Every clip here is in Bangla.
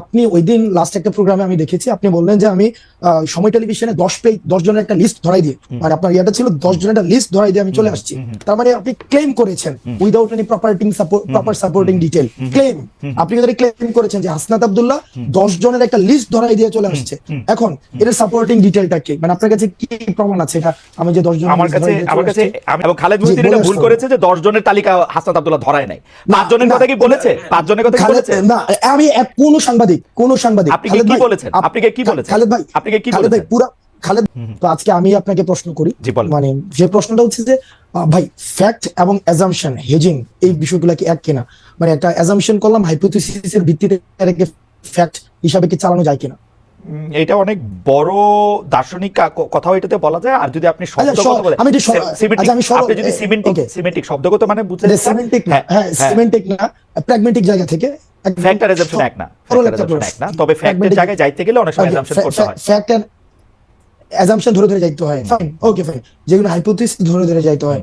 আপনি ওই দিন লাস্ট একটা প্রোগ্রামে আমি দেখেছি আপনি বললেন যে আমি সময় টেলিভিশনে দশ পেজ দশ জনের একটা লিস্ট ধরাই দিয়ে মানে আপনার ইয়েটা ছিল দশ জনের একটা লিস্ট ধরাই দিয়ে আমি চলে আসছি। তার মানে আপনি ক্লেম করেছেন উইদাউট এনি প্রপার্টিং প্রপার সাপোর্টিং ডিটেল ক্লেম আপনি যদি ক্লেম করেছেন যে হাসনাত আব্দুল্লাহ দশ জনের একটা লিস্ট ধরাই দিয়ে চলে আসছে এখন এর সাপোর্টিং ডিটেলটা কি? মানে আপনার কাছে কি প্রমাণ আছে? এটা আমি যে দশ জন আমার কাছে আমার কাছে এবং খালেদ মহিউদ্দিন এটা ভুল করেছে যে দশ জনের তালিকা হাসনাত আব্দুল্লাহ ধরায় নাই। পাঁচ জনের কথা কি বলেছে? পাঁচ জনের কথা কি বলেছে? না আমি এক কোন সাংবাদিক কোন সাংবাদিক। আপনি কি খালেদ ভাই, বলেছেন? কি বলেছেন? খালেদ ভাই কি বলেছেন? পুরা খালেদ তো আজকে আমি আপনাকে প্রশ্ন করি। মানে যে প্রশ্নটা হচ্ছে যে ভাই ফ্যাক্ট এবং অ্যাজাম্পশন হেজিং এই বিষয়গুলো কি এক কিনা? মানে একটা অ্যাজাম্পশন করলাম হাইপোথিসিসের ভিত্তিতে ফ্যাক্ট হিসাবে কি চালানো যায় কিনা? এটা অনেক বড় দার্শনিক কা- ক- কথাও এটাতে বলা যায়। আর যদি আপনি শব্দগত বলেন আমি আচ্ছা, আপনি যদি সিমেন্টিক সিমেন্টিক শব্দগত মানে বুঝতে সিমেন্টিক না। হ্যাঁ সিমেন্টিক না প্র্যাগমেটিক জায়গা থেকে ফ্যাক্টর এজাম্পশন এক না এক না। তবে ফ্যাক্টের জায়গায় যাইতে গেলে অনেক সময় অ্যাজাম্পশন করতে হয়। ফ্যাক্টর অ্যাজাম্পশন ধরে ধরে যাইতে হয় ফাইন ওকে ফাইন যেগুলো হাইপোথিস ধরে ধরে যাইতে হয়।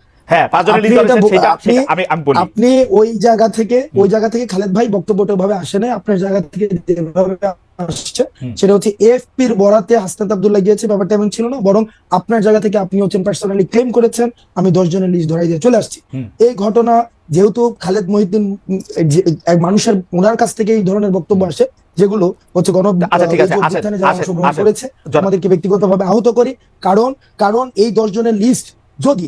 হ্যাঁ আপনি আমি আমি বলি। ওই জায়গা থেকে ওই জায়গা থেকে খালেদ ভাই বক্তব্যটা ভাবে আসে নাই আপনার জায়গা থেকে যেভাবে আসছে সেটা হচ্ছে এফপির বরাতে হাসনাত আব্দুল্লাহ গিয়েছে ব্যাপারটা এমন ছিল না বরং আপনার জায়গা থেকে আপনি হচ্ছেন পার্সোনালি ক্লেম করেছেন আমি দশ জনের লিস্ট ধরাই দিয়ে চলে আসছি। এই ঘটনা যেহেতু খালেদ মহিউদ্দিন মানুষের ওনার কাছ থেকে এই ধরনের বক্তব্য আসে যেগুলো হচ্ছে গণ আচ্ছা, যারা আসেন, অংশগ্রহণ করেছে আমাদেরকে ব্যক্তিগতভাবে আহত করি কারণ কারণ এই দশ জনের লিস্ট যদি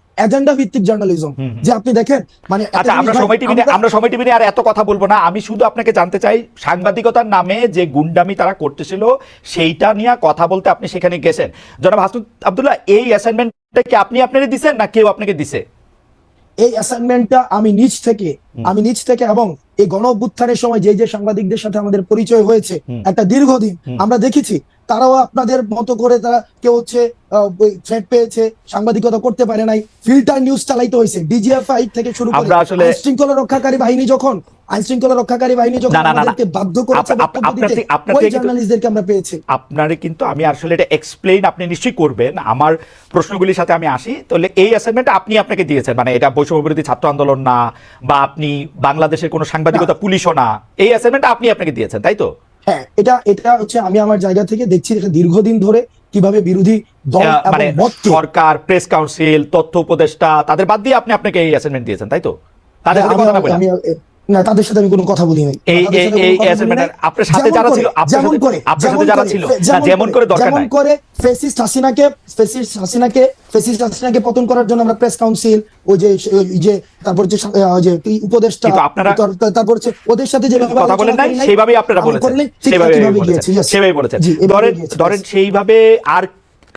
এজেন্ডা ভিত্তিক জার্নালিজম। যে আপনি দেখেন মানে আচ্ছা আমরা সময় টিভি আমরা সময় টিভি আর এত কথা বলব না। আমি শুধু আপনাকে জানতে চাই সাংবাদিকতার নামে যে গুন্ডামি তারা করতেছিল সেইটা নিয়ে কথা বলতে আপনি সেখানে গেছেন। জনাব হাসনুদ আব্দুল্লাহ এই অ্যাসাইনমেন্টটা কি আপনি আপনারই দিছেন না কেউ আপনাকে দিছে? এই অ্যাসাইনমেন্টটা আমি নিজ থেকে আমি নিজ থেকে এবং এই গণ অভ্যুত্থানের সময় যে যে সাংবাদিকদের সাথে আমাদের পরিচয় হয়েছে একটা দীর্ঘদিন আমরা দেখেছি তারাও আপনাদের মতো করে তারা কেউ হচ্ছে থ্রেট পেয়েছে সাংবাদিকতা করতে পারে নাই ফিল্টার নিউজ চালাইতে হয়েছে ডিজিএফআই থেকে শুরু করে শৃঙ্খলা রক্ষাকারী বাহিনী যখন আইন শৃঙ্খলা রক্ষাকারী বাহিনী যখন। আমাদেরকে বাধ্য করেছে ওই জার্নালিস্টদেরকে আমরা পেয়েছি। আপনারে কিন্তু আমি আসলে এটা এক্সপ্লেইন আপনি নিশ্চয়ই করবেন। আমার প্রশ্নগুলির সাথে আমি আসি। তাহলে এই অ্যাসাইনমেন্টটা আপনি আপনাকে দিয়েছেন। মানে এটা বৈষম্য বিরোধী ছাত্র আন্দোলন না বা আপনি বাংলাদেশের কোনো সাংবাদিকতা পুলিশও না। এই অ্যাসাইনমেন্টটা আপনি আপনাকে দিয়েছেন তাই তো? হ্যাঁ এটা এটা হচ্ছে আমি আমার জায়গা থেকে দেখছি এটা দীর্ঘদিন ধরে কীভাবে বিরোধী দল মানে সরকার প্রেস কাউন্সিল তথ্য উপদেষ্টা তাদের বাদ দিয়ে আপনি আপনাকে এই অ্যাসাইনমেন্ট দিয়েছেন তাই তো? তাদের সাথে কথা না বলে। না তাদের সাথে আমি কোনো কথা বলি নাই। এই এই। আপনার সাথে যারা ছিল আপনার যেমন সাথে করে আপনার সাথে যারা ছিল। যেমন করে দরকার যেমন নাই। করে ফেসিস্ট হাসিনাকে ফেসিস্ট হাসিনাকে ফেসিস্ট হাসিনাকে পতন করার জন্য আমরা প্রেস কাউন্সিল ওই যে যে তারপর যে যে উপদেষ্টা আপনারা- তার- তার- তারপর হচ্ছে ওদের সাথে যে কথা বলেন নাই সেইভাবেই আপনারা বলেছেন। বলেছেন। বলেছেন। ধরেন ধরেন সেইভাবে আর